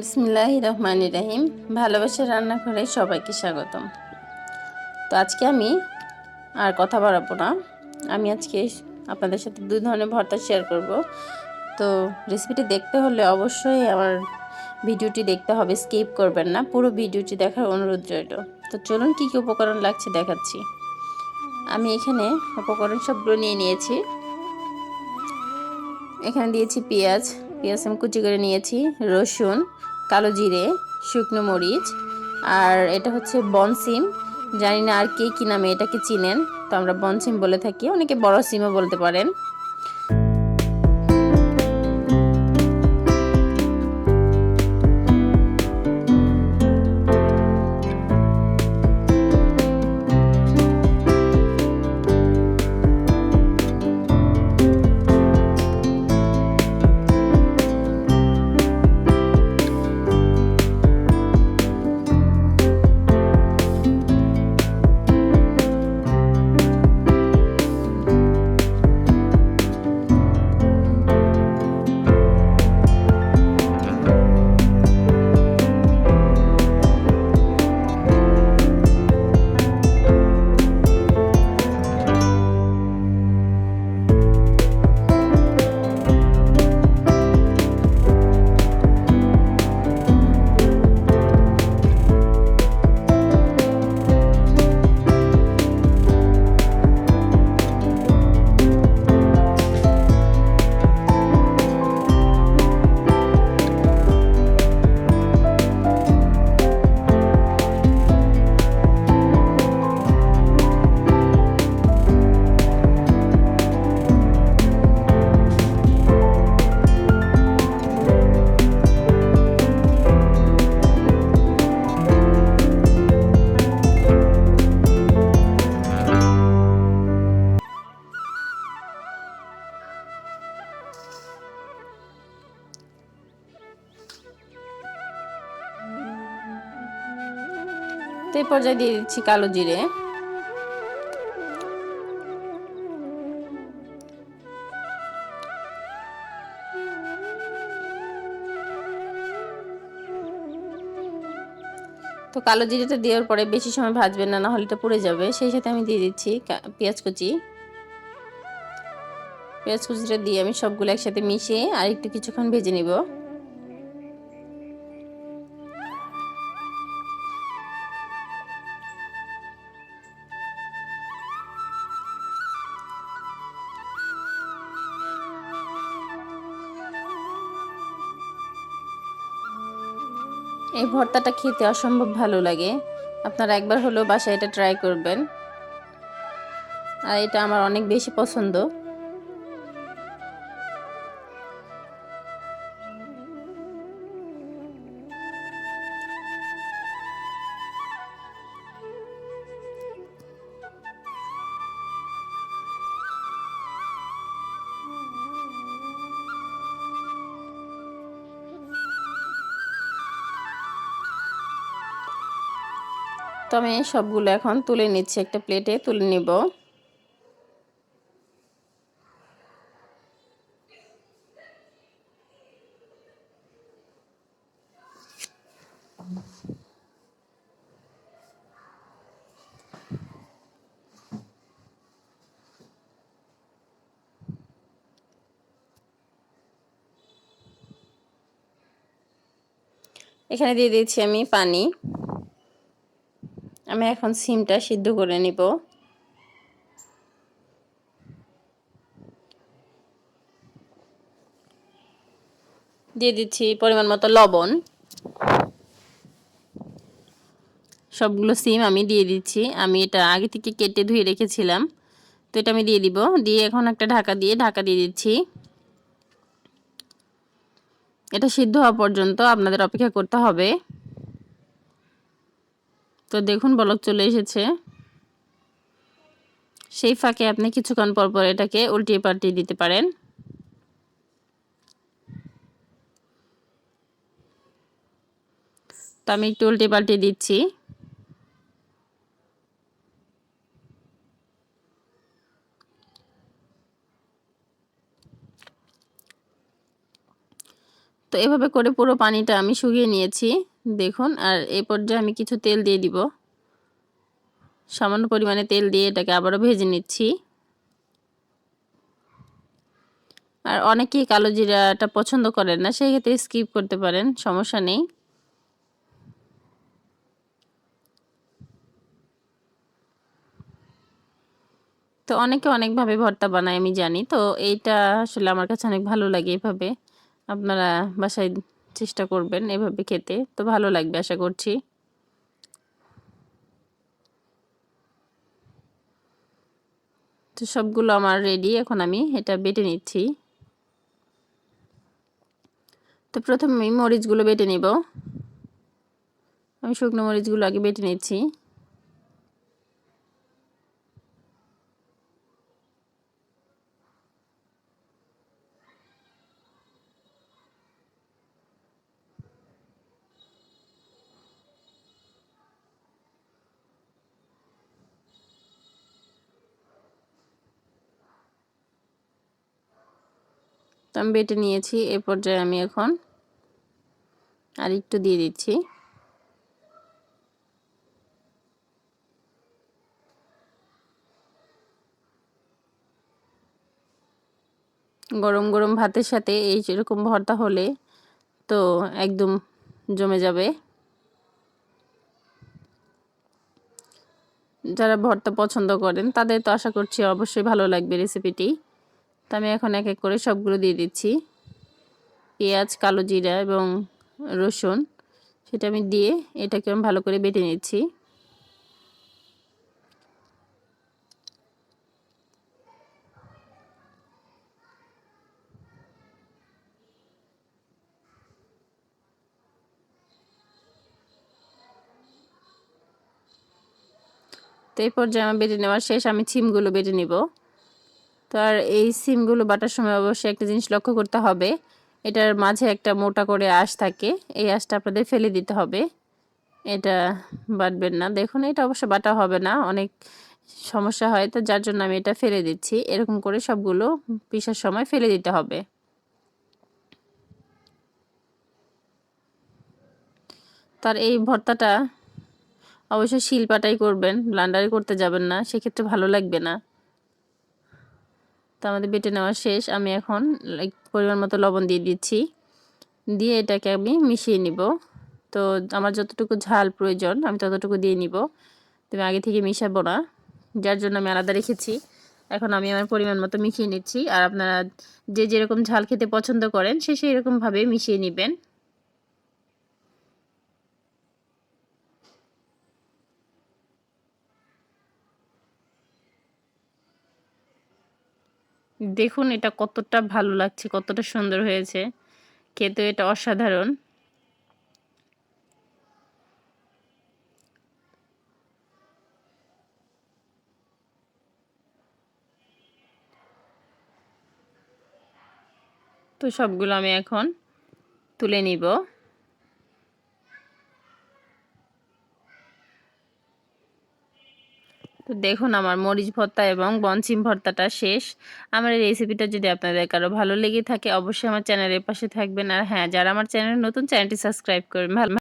বিসমিল্লাহ রহমান রাহিম ভালোবাসা রান্নাঘরে সবাইকে স্বাগতম। তো আজকে আমি আর কথা বাড়াবো না। আমি আজকে আপনাদের সাথে দুই ধরনের ভর্তা শেয়ার করব। তো রেসিপিটি দেখতে হলে অবশ্যই আমার ভিডিওটি দেখতে হবে স্কিপ করবেন না। পুরো ভিডিওটি দেখার অনুরোধ রইল। তো চলুন কী কী উপকরণ লাগছে দেখাচ্ছি। আমি এখানে উপকরণ সবগুলো নিয়ে নিয়েছি। এখানে দিয়েছি পেঁয়াজ। পেঁয়াজ আমি কুচি করে নিয়েছি। রসুন। কালো জিরে, শুকনো মরিচ, আর এটা হচ্ছে বনসিম। জানি না আর কে কী নামে এটাকে চিনেন, তো আমরা বনসিম বলে থাকি। অনেকে বড় সিমও বলতে পারেন। তো এই পর্যায়ে দিয়ে দিচ্ছি কালো জিরে। তো কালো জিরেটা দেওয়ার পরে বেশি সময় ভাজবেন না না হলে এটা পুড়ে যাবে। সেই সাথে আমি দিয়ে দিচ্ছি পেঁয়াজ কুচি। পেঁয়াজ কুচিটা দিয়ে আমি সবগুলো একসাথে মিশিয়ে আর একটু কিছুক্ষণ ভেজে নিব। এই ভর্তাটা খেতে অসম্ভব ভালো লাগে। আপনারা একবার হলেও বাসায় এটা ট্রাই করবেন। আর এটা আমার অনেক বেশি পছন্দ। তো আমি সবগুলো এখন তুলে নিচ্ছি, একটা প্লেটে তুলে নিব। এখানে দিয়ে দিয়েছি আমি পানি। আমি এখন সিমটা সিদ্ধ করে নিব। দিয়ে দিচ্ছি পরিমাণ মতো লবণ। সবগুলো সিম আমি দিয়ে দিচ্ছি। আমি এটা আগে থেকে কেটে ধুয়ে রেখেছিলাম। তো এটা আমি দিয়ে দিব। দিয়ে এখন একটা ঢাকা দিয়ে ঢাকা দিয়ে দিচ্ছি। এটা সিদ্ধ হওয়া পর্যন্ত আপনাদের অপেক্ষা করতে হবে। তো দেখুন বলক চলে এসেছে। সেই ফাঁকে আপনি কিছুক্ষণ পর পর এটাকে উল্টিয়ে পাল্টিয়ে দিতে পারেন। তো আমি একটু উল্টে পাল্টে দিচ্ছি। তো এভাবে করে পুরো পানিটা আমি শুকিয়ে নিয়েছি। দেখুন, আর এই পর্যায়ে আমি কিছু তেল দিয়ে দিব। সামান্য পরিমাণে তেল দিয়ে এটাকে আবারও ভেজে নিচ্ছি। আর অনেকেই কালো জিরাটা পছন্দ করেন না সেই ক্ষেত্রে স্কিপ করতে পারেন, সমস্যা নেই। তো অনেকে অনেকভাবে ভর্তা বানায়, আমি জানি। তো এইটা আসলে আমার কাছে অনেক ভালো লাগে এভাবে আপনারা বাসায় চেষ্টা করবেন এভাবে খেতে। তো ভালো লাগবে, আশা করছি। তো সবগুলো আমার রেডি এখন আমি এটা বেটে নিচ্ছি। তো প্রথমে আমি মরিচগুলো বেটে নিব। আমি শুকনো মরিচগুলো আগে বেটে নিচ্ছি। তো আমি বেটে নিয়েছি, এ পর্যায়ে আমি এখন আর একটু দিয়ে দিচ্ছি। গরম গরম ভাতের সাথে এই যেরকম ভর্তা হলে তো একদম জমে যাবে। যারা ভর্তা পছন্দ করেন তাদের তো আশা করছি অবশ্যই ভালো লাগবে রেসিপিটি। তো আমি এখন এক এক করে সবগুলো দিয়ে দিচ্ছি। পেঁয়াজ, কালো জিরা এবং রসুন, সেটা আমি দিয়ে এটাকে আমি ভালো করে বেটে নিচ্ছি। তো এই পর্যায়ে আমার বেটে নেওয়ার শেষ, আমি ছিমগুলো বেটে নিব। তো আর এই সিমগুলো বাটার সময় অবশ্যই একটা জিনিস লক্ষ্য করতে হবে। এটার মাঝে একটা মোটা করে আঁশ থাকে। এই আঁশটা আপনাদের ফেলে দিতে হবে। এটা বাটবেন না। দেখুন, এটা অবশ্য বাটা হবে না, অনেক সমস্যা হয়, তো যার জন্য আমি এটা ফেলে দিচ্ছি। এরকম করে সবগুলো পিসার সময় ফেলে দিতে হবে। তার এই ভর্তাটা অবশ্যই শিলপাটাই করবেন, ব্লান্ডারে করতে যাবেন না, সেক্ষেত্রে ভালো লাগবে না। তো আমাদের বেটে নেওয়া শেষ। আমি এখন পরিমাণ মতো লবণ দিয়ে দিচ্ছি। দিয়ে এটাকে আমি মিশিয়ে নিব। তো আমার যতটুকু ঝাল প্রয়োজন, আমি ততটুকু দিয়ে নিব। তুমি আগে থেকে মিশাবো না, যার জন্য আমি আলাদা রেখেছি। এখন আমি আমার পরিমাণ মতো মিশিয়ে নিচ্ছি। আর আপনারা যে যেরকম ঝাল খেতে পছন্দ করেন, সে সেই রকমভাবে মিশিয়ে নেবেন। দেখুন এটা কতটা ভালো লাগছে, কতটা সুন্দর হয়েছে। খেতে এটা অসাধারণ। তো সবগুলো আমি এখন তুলে নিব। তো দেখুন, আমার মরিচ ভর্তা এবং বনসিম ভর্তাটা শেষ। আমার এই রেসিপিটা যদি আপনাদের কারও ভালো লেগে থাকে, অবশ্যই আমার চ্যানেলের পাশে থাকবেন। আর হ্যাঁ যারা আমার চ্যানেল নতুন চ্যানেলটি সাবস্ক্রাইব করবেন। ভালো